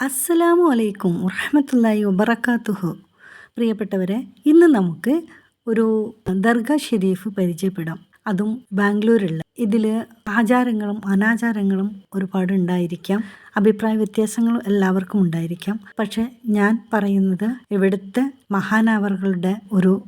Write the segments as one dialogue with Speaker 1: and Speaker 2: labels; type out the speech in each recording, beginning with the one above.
Speaker 1: അസ്സലാമു അലൈക്കും വറഹമത്തല്ലായി വബറക്കാത്തുഹു പ്രിയപ്പെട്ടവരെ ഇന്ന് നമുക്ക് ഒരു ദർഗ ഷെരീഫ് പരിചയപ്പെടാം. അതും ബാംഗ്ലൂരുള്ള ഇതിൽ ആചാരങ്ങളും അനാചാരങ്ങളും ഒരുപാട് ഉണ്ടായിരിക്കാം. അഭിപ്രായ വ്യത്യാസങ്ങളും എല്ലാവർക്കും ഉണ്ടായിരിക്കാം. പക്ഷെ ഞാൻ പറയുന്നത് ഇവിടുത്തെ മഹാനാവറുകളുടെ ഒരു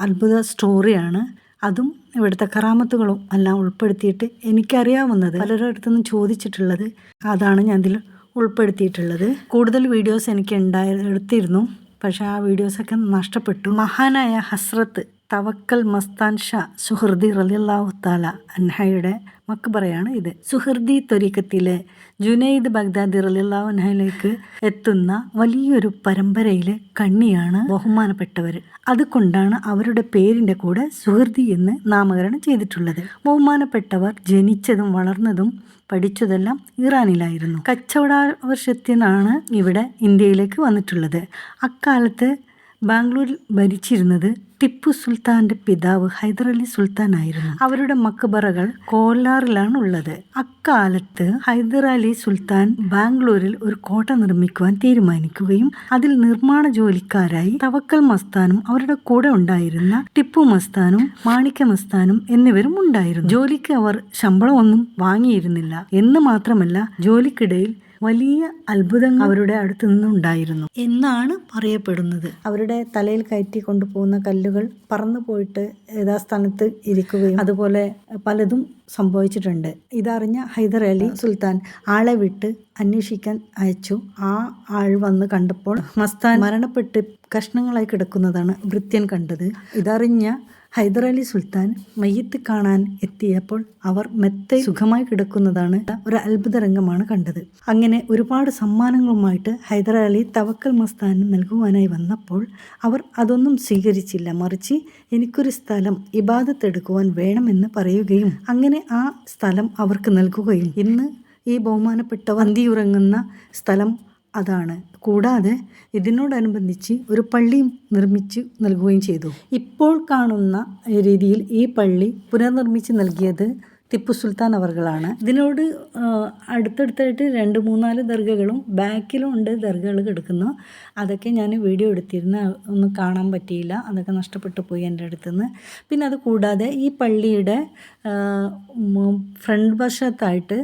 Speaker 1: അത്ഭുത സ്റ്റോറിയാണ്. അതും ഇവിടുത്തെ കറാമത്തുകളും എല്ലാം ഉൾപ്പെടുത്തിയിട്ട് എനിക്കറിയാവുന്നത്. പലരുടെ അടുത്തുനിന്ന് ചോദിച്ചിട്ടുള്ളത് അതാണ് ഞാൻ ഇതിൽ ഉൾപ്പെടുത്തിയിട്ടുള്ളത്. കൂടുതൽ വീഡിയോസ് എനിക്ക് ഉണ്ടായി എടുത്തിരുന്നു പക്ഷെ ആ വീഡിയോസൊക്കെ നഷ്ടപ്പെട്ടു. മഹാനായ ഹസ്രത്ത് തവക്കൽ മസ്താൻ ഷാ സുഹൃദി റലിയല്ലാഹു താല അൻഹയുടെ മക്ബറയാണ് ഇത്. സുഹൃദി ത്വരീക്കത്തിലെ ജുനൈദ് ബഗ്ദാദി റലിയല്ലാഹു അൻഹയിലേക്ക് എത്തുന്ന വലിയൊരു പരമ്പരയിലെ കണ്ണിയാണ് ബഹുമാനപ്പെട്ടവർ. അതുകൊണ്ടാണ് അവരുടെ പേരിന്റെ കൂടെ സുഹൃദി എന്ന് നാമകരണം ചെയ്തിട്ടുള്ളത്. ബഹുമാനപ്പെട്ടവർ ജനിച്ചതും വളർന്നതും പഠിച്ചതെല്ലാം ഇറാനിലായിരുന്നു. കച്ചവടാവശ്യത്തിനാണ് ഇവിടെ ഇന്ത്യയിലേക്ക് വന്നിട്ടുള്ളത്. അക്കാലത്ത് ബാംഗ്ലൂരിൽ ഭരിച്ചിരുന്നത് ടിപ്പു സുൽത്താന്റെ പിതാവ് ഹൈദരലി സുൽത്താൻ ആയിരുന്നു. അവരുടെ മക്ബറകൾ കോലാറിലാണ് ഉള്ളത് അക്കാലത്ത് ഹൈദരലി സുൽത്താൻ ബാംഗ്ലൂരിൽ ഒരു കോട്ട നിർമ്മിക്കുവാൻ തീരുമാനിക്കുകയും അതിൽ നിർമ്മാണ ജോലിക്കാരായി തവക്കൽ മസ്താനും അവരുടെ കൂടെ ഉണ്ടായിരുന്ന ടിപ്പു മസ്താനും മാണിക്യ മസ്താനും എന്നിവരും ഉണ്ടായിരുന്നു. ജോലിക്ക് അവർ ശമ്പളമൊന്നും വാങ്ങിയിരുന്നില്ല. എന്ന് മാത്രമല്ല ജോലിക്കിടയിൽ വലിയ അത്ഭുതങ്ങൾ അവരുടെ അടുത്ത് നിന്നുണ്ടായിരുന്നു. എന്നാണ് പറയപ്പെടുന്നത്. അവരുടെ തലയിൽ കയറ്റി കൊണ്ടുപോകുന്ന കല്ലുകൾ പറന്നു പോയിട്ട് യഥാസ്ഥാനത്ത് ഇരിക്കുകയും അതുപോലെ പലതും സംഭവിച്ചിട്ടുണ്ട്. ഇതറിഞ്ഞ ഹൈദർ അലി സുൽത്താൻ ആളെ വിട്ട് അന്വേഷിക്കാൻ അയച്ചു. ആ ആൾ വന്ന് കണ്ടപ്പോൾ മസ്താൻ മരണപ്പെട്ട് കഷ്ണങ്ങളായി കിടക്കുന്നതാണ് വൃത്യൻ കണ്ടത്. ഇതറിഞ്ഞ ഹൈദരലി സുൽത്താൻ മയ്യത്ത് കാണാൻ എത്തിയപ്പോൾ അവർ മെത്തെ സുഖമായി കിടക്കുന്നതാണ് ഒരു അത്ഭുത രംഗമാണ് കണ്ടത്. അങ്ങനെ ഒരുപാട് സമ്മാനങ്ങളുമായിട്ട് ഹൈദരലി തവക്കൽ മസ്താന് നൽകുവാനായി വന്നപ്പോൾ അവർ അതൊന്നും സ്വീകരിച്ചില്ല. മറിച്ച് എനിക്കൊരു സ്ഥലം ഇബാദത്തെടുക്കുവാൻ വേണമെന്ന് പറയുകയും അങ്ങനെ ആ സ്ഥലം അവർക്ക് നൽകുകയും ഇന്ന് ഈ ബഹുമാനപ്പെട്ട വന്തിയുറങ്ങുന്ന സ്ഥലം അതാണ്. കൂടാതെ ഇതിനോടനുബന്ധിച്ച് ഒരു പള്ളിയും നിർമ്മിച്ച് നൽകുകയും ചെയ്തു. ഇപ്പോൾ കാണുന്ന രീതിയിൽ ഈ പള്ളി പുനർനിർമ്മിച്ച് നൽകിയത് ടിപ്പു സുൽത്താൻ അവർകളാണ്. ഇതിനോട് അടുത്തടുത്തായിട്ട് രണ്ട് മൂന്നാൽ ദർഗകളും ബാക്കിലും ഉണ്ട് ദർഗകൾ കിടക്കുന്നു. അതൊക്കെ ഞാൻ വീഡിയോ എടുത്തിരുന്ന ഒന്നും കാണാൻ പറ്റിയില്ല. അതൊക്കെ നഷ്ടപ്പെട്ടു പോയി എന്റെ അടുത്തുനിന്ന്. പിന്നെ അത് കൂടാതെ ഈ പള്ളിയുടെ ഫ്രണ്ട് വശത്തായിട്ട്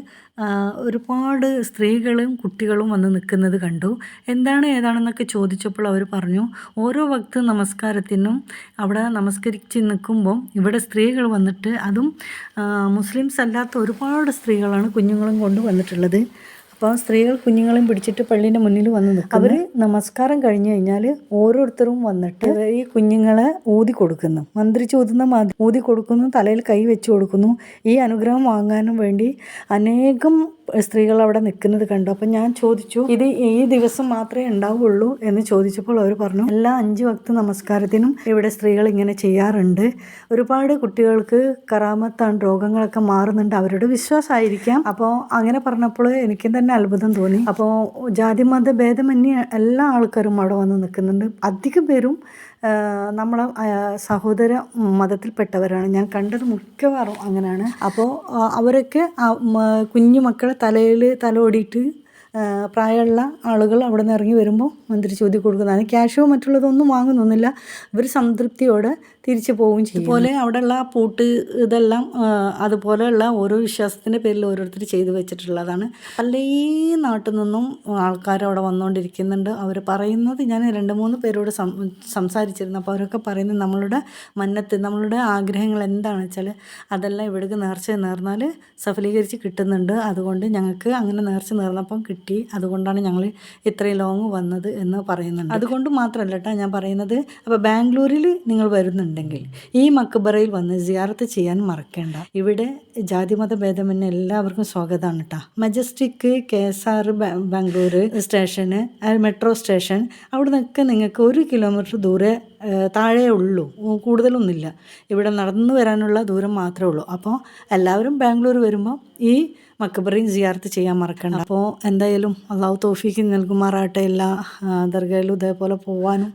Speaker 1: ഒരുപാട് സ്ത്രീകളും കുട്ടികളും വന്ന് നിൽക്കുന്നത് കണ്ടു. എന്താണ് ഏതാണെന്നൊക്കെ ചോദിച്ചപ്പോൾ അവർ പറഞ്ഞു ഓരോ ഭക്ത നമസ്കാരത്തിനും അവിടെ നമസ്കരിച്ച് നിൽക്കുമ്പം ഇവിടെ സ്ത്രീകൾ വന്നിട്ട് അതും മുസ്ലിംസ് അല്ലാത്ത ഒരുപാട് സ്ത്രീകളാണ് കുഞ്ഞുങ്ങളും കൊണ്ട് വന്നിട്ടുള്ളത്. അപ്പോൾ സ്ത്രീകൾ കുഞ്ഞുങ്ങളെയും പിടിച്ചിട്ട് പള്ളീന്റെ മുന്നിൽ വന്ന് അവർ നമസ്കാരം കഴിഞ്ഞു കഴിഞ്ഞാൽ ഓരോരുത്തരും വന്നിട്ട് ഈ കുഞ്ഞുങ്ങളെ ഊതി കൊടുക്കുന്നു. മന്ത്രിച്ച് ഊതുന്ന ഊതി കൊടുക്കുന്നു തലയിൽ കൈ വെച്ച് കൊടുക്കുന്നു. ഈ അനുഗ്രഹം വാങ്ങാനും വേണ്ടി അനേകം സ്ത്രീകൾ അവിടെ നിൽക്കുന്നത് കണ്ടു. അപ്പം ഞാൻ ചോദിച്ചു ഇത് ഈ ദിവസം മാത്രമേ ഉണ്ടാവുള്ളൂ? എന്ന് ചോദിച്ചപ്പോൾ അവർ പറഞ്ഞു എല്ലാ അഞ്ച് വക്ത നമസ്കാരത്തിനും ഇവിടെ സ്ത്രീകൾ ഇങ്ങനെ ചെയ്യാറുണ്ട്. ഒരുപാട് കുട്ടികൾക്ക് കറാമത്താണ് രോഗങ്ങളൊക്കെ മാറുന്നുണ്ട്. അവരുടെ വിശ്വാസമായിരിക്കാം. അപ്പോൾ അങ്ങനെ പറഞ്ഞപ്പോൾ എനിക്ക് തന്നെ അത്ഭുതം തോന്നി. അപ്പോൾ ജാതി മത ഭേദമന്യേ എല്ലാ ആൾക്കാരും അവിടെ വന്ന് നിൽക്കുന്നുണ്ട്. അധികം പേരും ആ, സഹോദര മതത്തിൽപ്പെട്ടവരാണ്. ഞാൻ കണ്ടത് മിക്കവാറും അങ്ങനെയാണ്. അപ്പോൾ അവരൊക്കെ കുഞ്ഞു മക്കളെ തലയിൽ തലോടിയിട്ട് പ്രായമുള്ള ആളുകൾ അവിടെ നിന്ന് ഇറങ്ങി വരുമ്പോൾ മന്ത്രി ചോദ്യം കൊടുക്കുന്നതാണ് ക്യാഷോ മറ്റുള്ളതൊന്നും വാങ്ങുന്നൊന്നുമില്ല. ഇവർ സംതൃപ്തിയോടെ തിരിച്ചു പോവുകയും ചെയ്യും. അതുപോലെ അവിടെയുള്ള പൂട്ട് ഇതെല്ലാം അതുപോലെയുള്ള ഓരോ വിശ്വാസത്തിന്റെ പേരിൽ ഓരോരുത്തർ ചെയ്തു വെച്ചിട്ടുള്ളതാണ്. പല നാട്ടിൽ നിന്നും ആൾക്കാർ അവിടെ വന്നുകൊണ്ടിരിക്കുന്നുണ്ട്. അവർ പറയുന്നത് ഞാൻ രണ്ട് മൂന്ന് പേരോട് സംസാരിച്ചിരുന്നു. അപ്പോൾ അവരൊക്കെ പറയുന്നത് നമ്മളുടെ മന്നത്ത് നമ്മളുടെ ആഗ്രഹങ്ങൾ എന്താണെന്ന് വെച്ചാൽ അതെല്ലാം ഇവിടേക്ക് നേർച്ച നേർന്നാൽ സഫലീകരിച്ച് കിട്ടുന്നുണ്ട്. അതുകൊണ്ട് ഞങ്ങൾക്ക് അങ്ങനെ നേർച്ച നേർന്നപ്പം കിട്ടി. അതുകൊണ്ടാണ് ഞങ്ങൾ ഇത്രയും ലോങ് വന്നത് എന്ന് പറയുന്നുണ്ട്. അതുകൊണ്ട് മാത്രമല്ല കേട്ടോ ഞാൻ പറയുന്നത്. അപ്പോൾ ബാംഗ്ലൂരിൽ നിങ്ങൾ വരുന്നുണ്ടെങ്കിൽ ഈ മക്ബറയിൽ വന്ന് സിയാറത്ത് ചെയ്യാൻ മറക്കേണ്ട. ഇവിടെ ജാതിമത ഭേദമന്യേ എല്ലാവർക്കും സ്വാഗതമാണ് കേട്ടോ Majestic K S R Bangalore സ്റ്റേഷന് മെട്രോ സ്റ്റേഷൻ അവിടെ നിന്നൊക്കെ നിങ്ങൾക്ക് ഒരു കിലോമീറ്റർ ദൂരെ താഴെ ഉള്ളൂ. കൂടുതലൊന്നുമില്ല. ഇവിടെ നടന്നു വരാനുള്ള ദൂരം മാത്രമേ ഉള്ളൂ. അപ്പോൾ എല്ലാവരും ബാംഗ്ലൂർ വരുമ്പോൾ ഈ മക്കബറയും സിയാർത്ത് ചെയ്യാൻ മറക്കണ്ട. അപ്പോൾ എന്തായാലും അള്ളാഹു തോഫിക്ക് നൽകുമാറാകട്ടെ. എല്ലാ ദർഗയിലും ഇതേപോലെ പോവാനും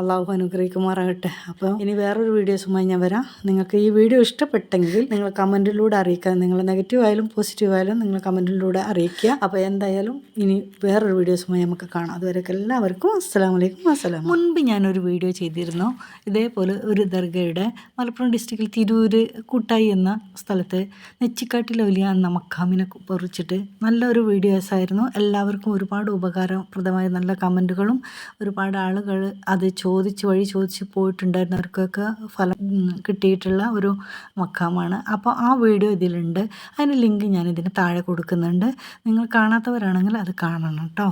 Speaker 1: അള്ളാഹു അനുഗ്രഹിക്കുമാറാകട്ടെ. അപ്പോൾ ഇനി വേറൊരു വീഡിയോസുമായി ഞാൻ വരാം. നിങ്ങൾക്ക് ഈ വീഡിയോ ഇഷ്ടപ്പെട്ടെങ്കിൽ നിങ്ങൾ കമന്റിലൂടെ അറിയിക്കുക. നിങ്ങൾ നെഗറ്റീവ് ആയാലും പോസിറ്റീവ് ആയാലും നിങ്ങൾ കമന്റിലൂടെ അറിയിക്കുക. അപ്പോൾ എന്തായാലും ഇനി വേറൊരു വീഡിയോസുമായി നമുക്ക് കാണാം. അതുവരെയൊക്കെ എല്ലാവർക്കും അസ്സാം വലൈക്കും അസ്സലാം മുൻപ് ഞാനൊരു വീഡിയോ ചെയ്തിരുന്നു. ഇതേപോലെ ഒരു ദർഗയുടെ മലപ്പുറം ഡിസ്ട്രിക്റ്റിൽ തിരൂർ കൂട്ടായി എന്ന സ്ഥലത്ത് നെച്ചിക്കാട്ടിലൊലിയ എന്ന മക്കാമിനെ കുറിച്ചിട്ട് നല്ലൊരു വീഡിയോസ് ആയിരുന്നു. എല്ലാവർക്കും ഒരുപാട് ഉപകാരപ്രദമായ നല്ല കമന്റുകളും ഒരുപാട് ആളുകൾ അത് ചോദിച്ച് വഴി ചോദിച്ച് പോയിട്ടുണ്ടായിരുന്നവർക്കൊക്കെ ഫലം കിട്ടിയിട്ടുള്ള ഒരു മക്കാമാണ്. അപ്പോൾ ആ വീഡിയോ ഇതിലുണ്ട്. അതിന് ലിങ്ക് ഞാൻ ഇതിന് താഴെ കൊടുക്കുന്നുണ്ട്. നിങ്ങൾ കാണാത്തവരാണെങ്കിൽ അത് കാണണം കേട്ടോ.